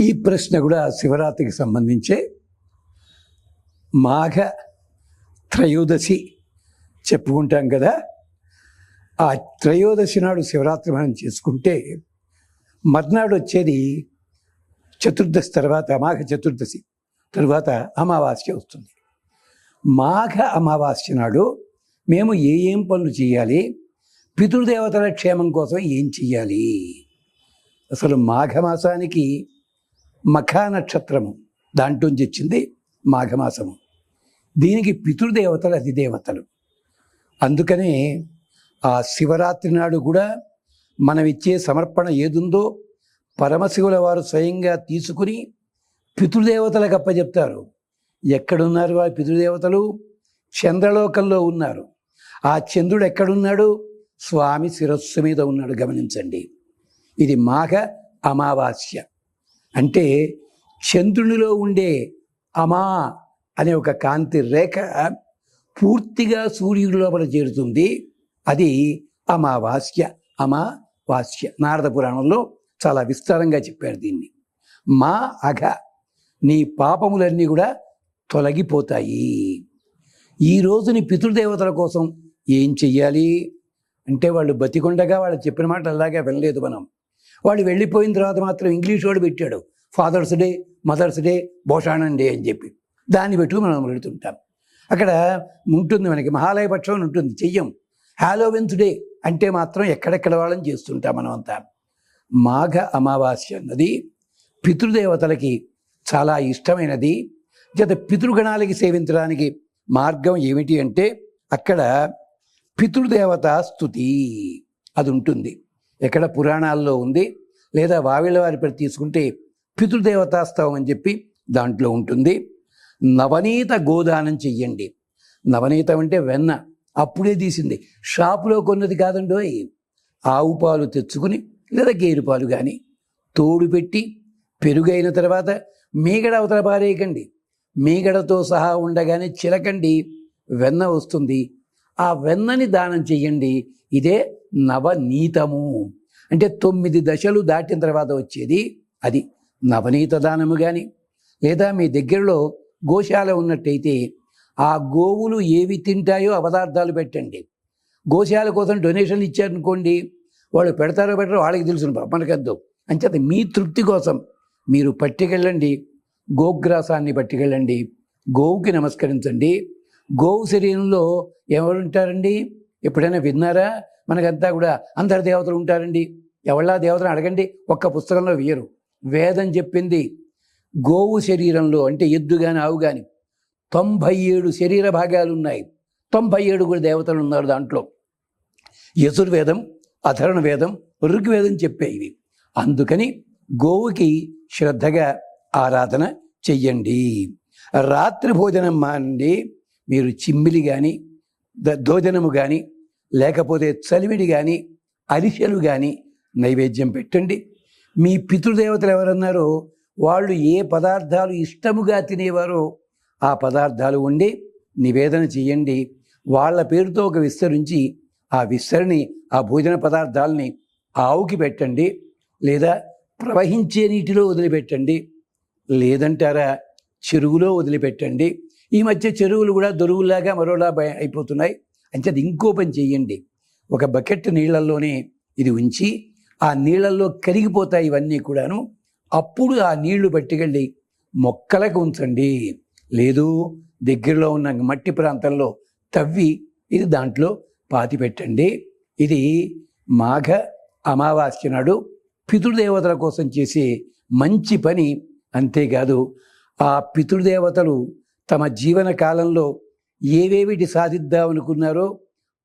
ఈ ప్రశ్న కూడా శివరాత్రికి సంబంధించే. మాఘ త్రయోదశి చెప్పుకుంటాం కదా. ఆ త్రయోదశి నాడు శివరాత్రి మనం చేసుకుంటే మర్నాడు వచ్చేది చతుర్దశి తర్వాత మాఘ చతుర్దశి తరువాత అమావాస్య వస్తుంది. మాఘ అమావాస్య నాడు మేము ఏ ఏం పనులు చేయాలి? పితృదేవతల క్షేమం కోసం ఏం చెయ్యాలి అసలు మాఘమాసానికి మఖా నక్షత్రము దాంట్లోంచి వచ్చింది మాఘమాసము. దీనికి పితృదేవతలు అధిదేవతలు అందుకనే ఆ శివరాత్రి నాడు కూడా మనం ఇచ్చే సమర్పణ ఏదుందో పరమశివుల వారు స్వయంగా తీసుకుని పితృదేవతలకు అప్పచెప్తారు ఎక్కడున్నారు వారి పితృదేవతలు? చంద్రలోకంలో ఉన్నారు. ఆ చంద్రుడు ఎక్కడున్నాడు? స్వామి శిరస్సు మీద ఉన్నాడు గమనించండి. ఇది మాఘ అమావాస్య. అంటే చంద్రునిలో ఉండే అమా అనే ఒక కాంతి రేఖ పూర్తిగా సూర్యుడి లోపల చేరుతుంది. అది అమావాస్య అమావాస్య. నారద పురాణంలో చాలా విస్తారంగా చెప్పారు దీన్ని. మా అఘ నీ పాపములన్నీ కూడా తొలగిపోతాయి. ఈ రోజుని పితృదేవతల కోసం ఏం చెయ్యాలి? అంటే వాళ్ళు బతికుండగా వాళ్ళు చెప్పిన మాట అలాగే వినలేదు మనం. వాళ్ళు వెళ్ళిపోయిన తర్వాత మాత్రం ఇంగ్లీష్ వాడు పెట్టాడు. ఫాదర్స్ డే మదర్స్ డే భోషాణం డే అని చెప్పి. దాన్ని పెట్టుకు మనం పెడుతుంటాం అక్కడ ఉంటుంది మనకి మహాలయ పక్షం అని ఉంటుంది. చెయ్యం. హాలోవెన్స్ డే అంటే మాత్రం ఎక్కడెక్కడ వాళ్ళని చేస్తుంటాం మనం అంతా మాఘ అమావాస్య అన్నది పితృదేవతలకి చాలా ఇష్టమైనది. జత పితృగణాలకి సేవించడానికి మార్గం ఏమిటి అంటే అక్కడ పితృదేవత స్థుతి అది ఉంటుంది. ఎక్కడ పురాణాల్లో ఉంది లేదా వావిళ్ళ వారి పేరు తీసుకుంటే పితృదేవతాస్తవం అని చెప్పి దాంట్లో ఉంటుంది. నవనీత గోదానం చెయ్యండి. నవనీతం అంటే వెన్న. అప్పుడే తీసింది. షాపులో కొన్నది కాదండోయ్ ఆవు పాలు తెచ్చుకుని లేదా గేరు పాలు కానీ తోడు పెట్టి పెరుగైన తర్వాత మీగడ అవతల పారేయకండి. మీగడతో సహా ఉండగానే చిలకండి. వెన్న వస్తుంది. ఆ వెన్నని దానం చెయ్యండి ఇదే నవనీతము. అంటే తొమ్మిది దశలు దాటిన తర్వాత వచ్చేది అది నవనీత దానము కానీ లేదా మీ దగ్గరలో గోశాల ఉన్నట్టయితే ఆ గోవులు ఏవి తింటాయో ఆ పదార్థాలు పెట్టండి. గోశాల కోసం డొనేషన్ ఇచ్చారనుకోండి వాళ్ళు పెడతారో పెట్టారో వాళ్ళకి తెలుసు మనకద్దు. అంచేత మీ తృప్తి కోసం. మీరు పట్టుకెళ్ళండి గోగ్రాసాన్ని పట్టుకెళ్ళండి గోవుకి నమస్కరించండి. గోవు శరీరంలో ఎవరు ఉంటారండి? ఎప్పుడైనా విన్నారా? మనకంతా కూడా అందరి దేవతలు ఉంటారండి. ఎవళ్ళా దేవతలు అడగండి? ఒక్క పుస్తకంలో వేయరు. వేదం చెప్పింది గోవు శరీరంలో అంటే ఎద్దు కానీ ఆవు కానీ తొంభై ఏడు శరీర భాగాలు ఉన్నాయి. తొంభై ఏడు కూడా దేవతలు ఉన్నారు దాంట్లో. యజుర్వేదం అధర్ణ వేదం ఋగ్వేదం చెప్పేవి అందుకని గోవుకి శ్రద్ధగా ఆరాధన చెయ్యండి. రాత్రి భోజనం మానండి. మీరు చిమ్మిలి కానీ దోజనము కానీ లేకపోతే చలివిడి కానీ అరిసెలు కానీ నైవేద్యం పెట్టండి. మీ పితృదేవతలు ఎవరన్నారో వాళ్ళు ఏ పదార్థాలు ఇష్టముగా తినేవారో ఆ పదార్థాలు ఉండి నివేదన చేయండి. వాళ్ళ పేరుతో ఒక విస్తరించి ఆ విస్తరిని ఆ భోజన పదార్థాలని ఆవుకి పెట్టండి. లేదా ప్రవహించే నీటిలో వదిలిపెట్టండి. లేదంటారా చెరువులో వదిలిపెట్టండి. ఈ మధ్య చెరువులు కూడా దొరువులాగా మరోలా భయ అయిపోతున్నాయి. అంచేది ఇంకో పని చేయండి. ఒక బకెట్ నీళ్ళల్లోనే ఇది ఉంచి ఆ నీళ్ళల్లో కరిగిపోతాయి ఇవన్నీ కూడాను. అప్పుడు ఆ నీళ్ళు పట్టుకెళ్ళి మొక్కలకు ఉంచండి. లేదు దగ్గరలో ఉన్న మట్టి ప్రాంతంలో తవ్వి ఇది దాంట్లో పాతి పెట్టండి. ఇది మాఘ అమావాస్య నాడు పితృదేవతల కోసం చేసే మంచి పని. అంతేకాదు ఆ పితృదేవతలు తమ జీవన కాలంలో ఏవేవిటి సాధిద్దామనుకున్నారో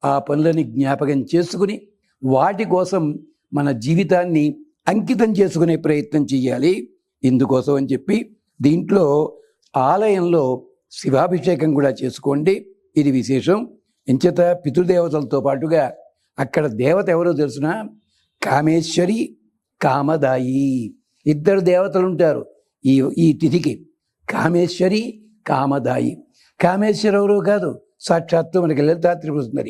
ఆ పనులని జ్ఞాపకం చేసుకుని వాటి కోసం మన జీవితాన్ని అంకితం చేసుకునే ప్రయత్నం చేయాలి. ఇందుకోసం అని చెప్పి దీంట్లో ఆలయంలో శివాభిషేకం కూడా చేసుకోండి. ఇది విశేషం. ఎంచేత పితృదేవతలతో పాటుగా అక్కడ దేవత ఎవరో తెలుసిన? కామేశ్వరి కామదాయి. ఇద్దరు దేవతలు ఉంటారు ఈ ఈ తిథికి. కామేశ్వరి కామదాయి. కామేశ్వరి ఎవరు కాదు సాక్షాత్తు మనకి లలితా త్రిపుర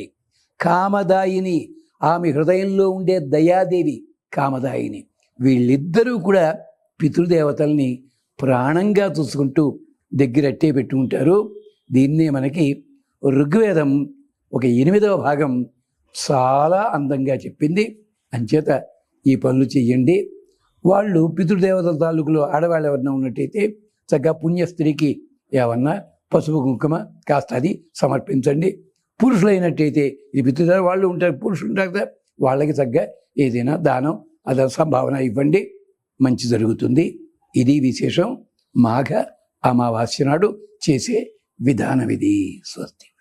కామదాయిని ఆమె హృదయంలో ఉండే దయాదేవి కామదాయిని. వీళ్ళిద్దరూ కూడా పితృదేవతల్ని ప్రాణంగా చూసుకుంటూ దగ్గరట్టే పెట్టుకుంటారు దీన్నే మనకి ఋగ్వేదం ఒక ఎనిమిదవ భాగం చాలా అందంగా చెప్పింది. అంచేత ఈ పనులు చెయ్యండి. వాళ్ళు పితృదేవతల తాలూకులో ఆడవాళ్ళు ఎవరైనా ఉన్నట్టయితే చక్కగా పుణ్య స్త్రీకి ఏమన్నా పసుపు కుంకుమ కాస్త అది సమర్పించండి. పురుషులైనట్టయితే ఇది పితృదారు వాళ్ళు ఉంటారు పురుషులు ఉంటారు కదా వాళ్ళకి తగ్గ ఏదైనా దానం అదే సంభావన ఇవ్వండి. మంచి జరుగుతుంది. ఇది విశేషం. మాఘ అమావాస్య నాడు చేసే విధానం ఇది స్వస్తి.